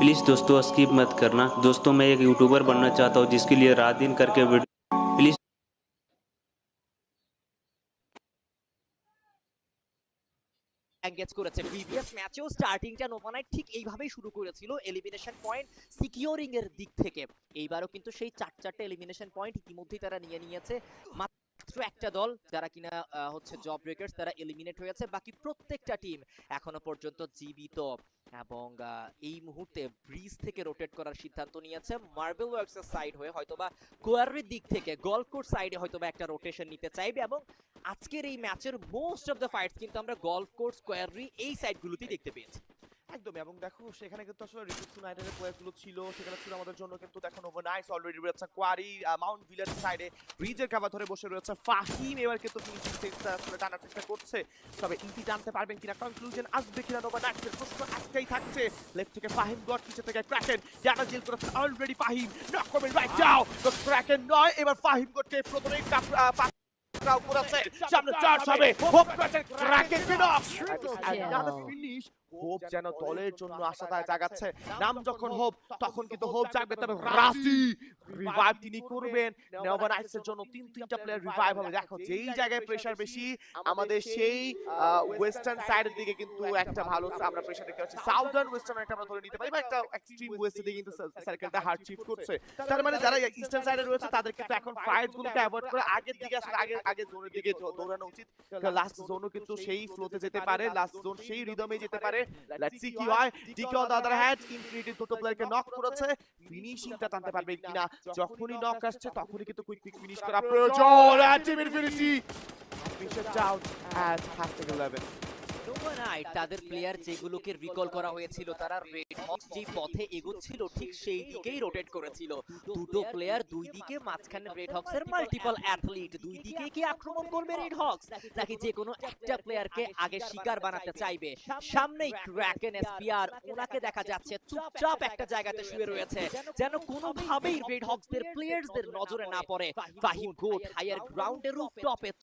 Please दोस्तों skip मत करना दोस्तों मैं एक यूट्यूबर बनना चाहता हूँ जिसके लिए रात दिन करके वीडियो प्लीज़ এঙ্গেজ করেছে প্রিভিয়াস ম্যাচেও স্টার্টিংটা নোভানাইট ঠিক এইভাবেই শুরু করেছিল এলিমিনেশন পয়েন্ট সিকিউরিং এর দিক থেকে এইবারও কিন্তু সেই চার চারটে এলিমিনেশন পয়েন্ট ইতিমধ্যেই তারা নিয়ে নিয়েছে মাত্র একটা দল যারা কিনা আহ, হচ্ছে জব ব্রেকার্স তারা এলিমিনেট হয়েছে বাকি প্রত্যেকটা টিম এখনো পর্যন্ত জীবিত এবং এই মুহূর্তে ব্রিজ থেকে রোটেট করার সিদ্ধান্ত নিয়েছে। মার্বেল ওয়ার্কসের সাইড হয়ে হয়তোবা কোয়ারির দিক থেকে গল্ফ কোর্স সাইডে হয়তোবা একটা রোটেশন নিতে চাইবে এবং আজকের এই ম্যাচের মোস্ট অফ দ্য ফাইটস কিন্তু আমরা গল্ফ কোর্স কোয়ারি এই সাইডগুলোতেই দেখতে পেয়েছি। এবং দেখো, সেখানে কিন্তু আসলে রিসুস ইউনাইটেডের প্লেয়ারগুলো ছিল। সেখানে ছিল আমাদের জন্য কিন্তু দেখো ওভারনাইটস অলরেডি রয়েছে কোয়ারি মাউন্ট ভিলের সাইডে ব্রিজের কাভার ধরে বসে রয়েছে ফাহিম এবার কিন্তু ফিনিশিং টেস্টটা আসলে টানার চেষ্টা করছে। তবে ইতি টানতে পারবেন কিনা কনক্লুশন আসবে কিনা ওভারনাইটসের প্রশ্ন একটাই থাকছে। লেফট থেকে ফাহিম গড নিচে থেকে ক্র্যাকেন জানা জিল করেছে অলরেডি ফাহিম নক করবেন রাইট যাও। তো ক্র্যাকেন নয়, এবার ফাহিম গডকে প্রথমেই কাপ পাকড়াও করেছে সামনে চার্জ হবে। হোপ করেছে Kraken knock another finish. Hope যেন দলের জন্য আশাটা জাগাচ্ছে। নাম যখন হোপ তখন কিন্তু হোপ জাগবে তবে রাফি রিভাইভ তিনি করবেন। নেওয়া নাইটসের জন্য তিন তিনটা প্লেয়ার রিভাইভ হবে। দেখো যেই জায়গায় প্রেসার বেশি আমাদের সেই ওয়েস্টার্ন সাইডের দিকে কিন্তু একটা ভালো আমরা প্রেসার দেখতে পাচ্ছি। সাউদার্ন ওয়েস্টার্ন একটা আমরা ধরে নিতে পারি বা একটা এক্সট্রিম ওয়েস্টের দিকে কিন্তু সার্কেলটা হার্ড শিফট করছে তার মানে যারা ইস্টার্ন সাইডে রয়েছে তাদের কিন্তু এখন ফাইট গুলোকে অ্যাভয়েড করে আগের দিকে আসলে আগে আগে জোনের দিকে দৌড়ানো উচিত। লাস্ট জোনও কিন্তু সেই ফ্লোতে যেতে পারে লাস্ট জোন সেই রিদমে যেতে পারে। লেটস সি কি হয়। DK on other hand infinity দুটো প্লেয়ারকে নক করেছে। ফিনিশিংটা টানতে পারবে কিনা। যখনই নক আসছে তখনই কিন্তু কুইক কুইক ফিনিশ করা প্রয়োজন। And team infinity finish out at hashtag 11 Novanight তাদের প্লেয়ার যেগুলোকে রিকল করা হয়েছিল, তারা রেড হক্স যেই পথে এগোচ্ছিল, ঠিক সেই দিকেই রোটেট করেছিল। দুটো প্লেয়ার দুই দিকে, মাঝখানে রেড হক্স এর মাল্টিপল অ্যাথলিট দুই দিকে কি আক্রমণ করবে রেড হক্স নাকি যে কোনো একটা প্লেয়ারকে আগে শিকার বানাতে চাইবে? সামনেই ক্র্যাকেন এসপিআর ওনাকে দেখা যাচ্ছে, চুপচাপ একটা জায়গাতে শুয়ে রয়েছে, যেন কোনোভাবেই রেড হক্সদের প্লেয়ার্সদের নজরে না পড়ে। ফাহিম গোট হায়ার গ্রাউন্ডের রুফটপে